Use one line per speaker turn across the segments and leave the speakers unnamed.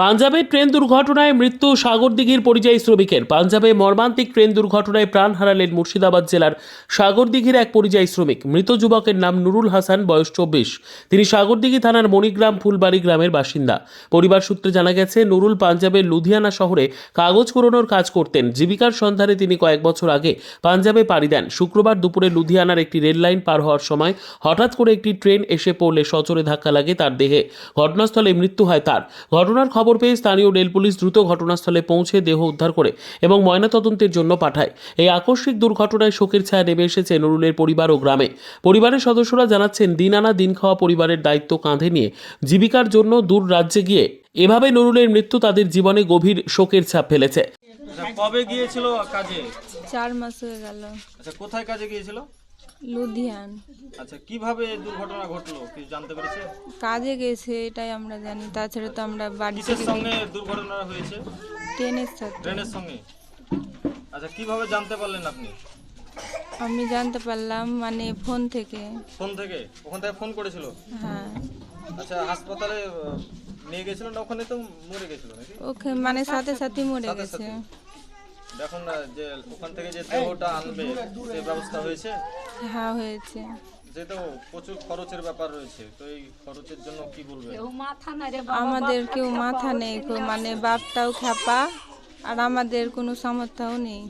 পাঞ্জাবে ট্রেন দুর্ঘটনায় মৃত্যু সাগরদিঘির পরিযায়ী শ্রমিকের। পাঞ্জাবে মর্মান্তিক ট্রেন দুর্ঘটনায় প্রাণ হারালেন মুর্শিদাবাদ জেলার সাগরদিঘির এক পরিযায়ী শ্রমিক। মৃত যুবকের নাম নুরুল হাসান, বয়স চব্বিশ। তিনি সাগরদিঘি থানার মণিগ্রাম ফুলবাড়ি গ্রামের বাসিন্দা। পরিবার সূত্রে জানা গেছে, নুরুল পাঞ্জাবের লুধিয়ানা শহরে কাগজ কুড়োনোর কাজ করতেন। জীবিকার সন্ধানে তিনি কয়েক বছর আগে পাঞ্জাবে পাড়ি দেন। শুক্রবার দুপুরে লুধিয়ানার একটি রেল লাইন পার হওয়ার সময় হঠাৎ করে একটি ট্রেন এসে পড়লে সচরে ধাক্কা লাগে তার দেহে। ঘটনাস্থলে মৃত্যু হয় তার। ঘটনার খবর পেয়ে স্থানীয় রেল পুলিশ দ্রুত ঘটনাস্থলে পৌঁছে দেহ উদ্ধার করে এবং ময়নাতদন্তের জন্য পাঠায়। এই আকস্মিক দুর্ঘটনায় শোকের ছায়া নেমে এসেছে নুরুলের পরিবার ও গ্রামে। পরিবারের সদস্যরা জানাচ্ছেন দিন আনা দিন খাওয়া পরিবারের দায়িত্ব কাঁধে নিয়ে জীবিকার জন্য দূর রাজ্যে গিয়ে এভাবে নুরুলের মৃত্যু তাদের জীবনে গভীর শোকের ছাপ ফেলেছে।
আচ্ছা কবে গিয়েছিল কাজে?
চার মাস হয়ে গেল।
আচ্ছা কোথায় কাজে গিয়েছিল?
লুধিয়ান।
আচ্ছা কীভাবে দুর্ঘটনা ঘটলো? কিছু জানতে পেরেছে?
কাজে গেছে এটাই আমরা জানি। তাছাড়া তো আমরা বাড়ি
কিসের
থেকে
সঙ্গে দুর্ঘটনা হয়েছে?
ট্রেনের সাথে।
ট্রেনের সঙ্গে? আচ্ছা কীভাবে জানতে পারলেন আপনি?
আমি জানতে পারলাম মানে ফোন থেকে।
ফোন থেকে? ওখান থেকে ফোন করেছিল?
হ্যাঁ।
আচ্ছা হাসপাতালে আহ, নিয়ে গেছিল না ওখানে তো মরে গেছিল নাকি?
ওকে মানে সাথে সাথে মরে
সাথে
গেছে।
সাথে? দেখুন না যে ওখান থেকে যে দেহটা আনবে সেই ব্যবস্থা হয়েছে?
হ্যাঁ হয়েছে।
যেহেতু প্রচুর খরচের ব্যাপার রয়েছে তো এই খরচের জন্য কি বলবেন?
আমাদের কেউ মাথা নেই মানে বাপটাও খ্যাপা আর আমাদের কোনো সামর্থ্যও নেই।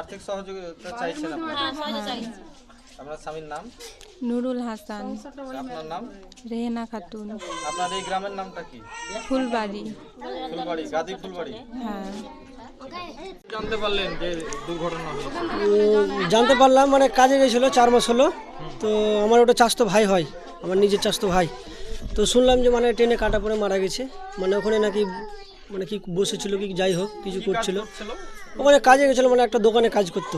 আর্থিক সহযোগিতা চাইছেন আপনার? স্বামীর নাম?
নুরুল হাসান।
আপনার নাম?
রেহেনা খাতুন।
আপনার এই গ্রামের নামটা কি?
ফুলবাড়ি।
ফুলবাড়ি গাদি ফুলবাড়ি।
হ্যাঁ।
জানতে পারলেন যে দুর্ঘটনা
জানতে পারলাম মানে কাজে গেছিল চার মাস হলো। তো আমার ওটা চাস্তো ভাই হয় আমার নিজের চাস্তো ভাই। তো শুনলাম যে মানে ট্রেনে কাটা পড়ে মারা গেছে। মানে ওখানে নাকি মানে কি বসেছিল কি যাই হোক কিছু করছিল। ওখানে কাজে গেছিল মানে একটা দোকানে কাজ করতো।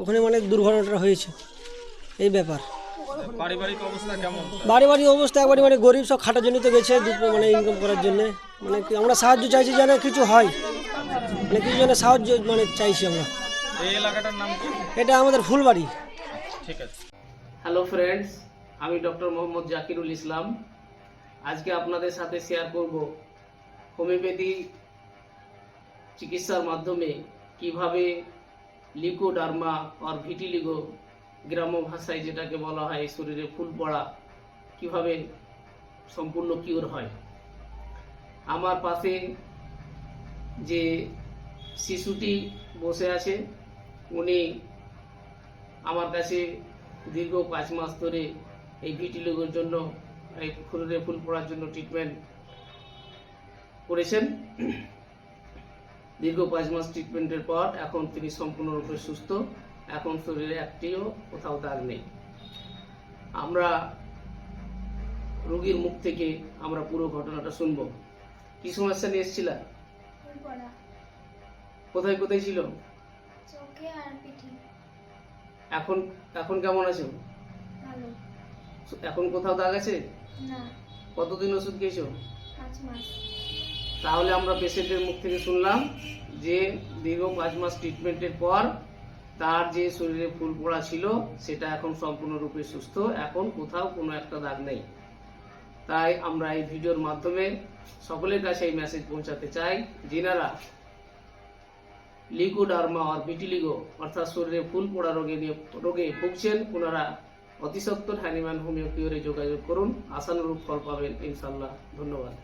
ওখানে মানে দুর্ঘটনাটা হয়েছে। এই ব্যাপার।
পারিবারিক অবস্থা কেমন?
বাড়ি বাড়ি অবস্থা একবারে মানে গরিব সব খাটার জন্য তো গেছে মানে ইনকাম করার জন্য। মানে আমরা সাহায্য চাইছি যেন কিছু হয়। মানে কিছু যেন সাহায্য মানে চাইছি আমরা।
এই এলাকাটার নাম কি?
এটা আমাদের ফুলবাড়ি।
ঠিক আছে।
হ্যালো ফ্রেন্ডস আমি ডক্টর মোহাম্মদ জাকিরুল ইসলাম। আজকে আপনাদের সাথে শেয়ার করব হোমিওপ্যাথি চিকিৎসার মাধ্যমে কীভাবে লিকোডার্মা আর ভিটিলিগো গ্রাম্য ভাষায় যেটাকে বলা হয় শরীরে ফুল পড়া কীভাবে সম্পূর্ণ কিওর হয়। আমার পাশে যে শিশুটি বসে আছে। উনি আমার কাছে দীর্ঘ পাঁচ মাস ধরে এই ভিটিলোগের জন্য, এই ফুলের ফুল পড়ার জন্য ট্রিটমেন্ট করেছেন। দীর্ঘ পাঁচ মাস ট্রিটমেন্টের পর এখন তিনি সম্পূর্ণরূপে সুস্থ। এখন শরীরে একটিও কোথাও দাগ নেই। আমরা রোগীর মুখ থেকে আমরা পুরো ঘটনাটা শুনব। কি সমস্যা নিয়ে এসেছিলা?
পড়া।
কোথায় কোথায় ছিল?
চোখে আর পিঠে।
এখন এখন কেমন আছো?
ভালো।
এখন কোথাও দাগ আছে?
না।
কতদিন ওষুধ খেয়েছো?
পাঁচ মাস।
তাহলে আমরা পেশেন্টের মুখ থেকে শুনলাম যে দীর্ঘ পাঁচ মাস ট্রিটমেন্টের পর তার যে শরীরে ফুল পড়া ছিল সেটা এখন সম্পূর্ণরূপে সুস্থ। এখন কোথাও কোনো একটা দাগ নেই। তাই আমরা এই ভিডিওর মাধ্যমে সকলের কাছে এই মেসেজ পৌঁছাতে চাই। যেনারা লিকুডার্মা আর পিটিলিগো অর্থাৎ শরীরে ফুল পোড়া রোগে নিয়ে, রোগে ভুগছেন, ওনারা অতিসত্বর হ্যানিম্যান হোমিও কিওরে যোগাযোগ করুন, আশানুরূপ ফল পাবেন ইনশাল্লাহ ধন্যবাদ।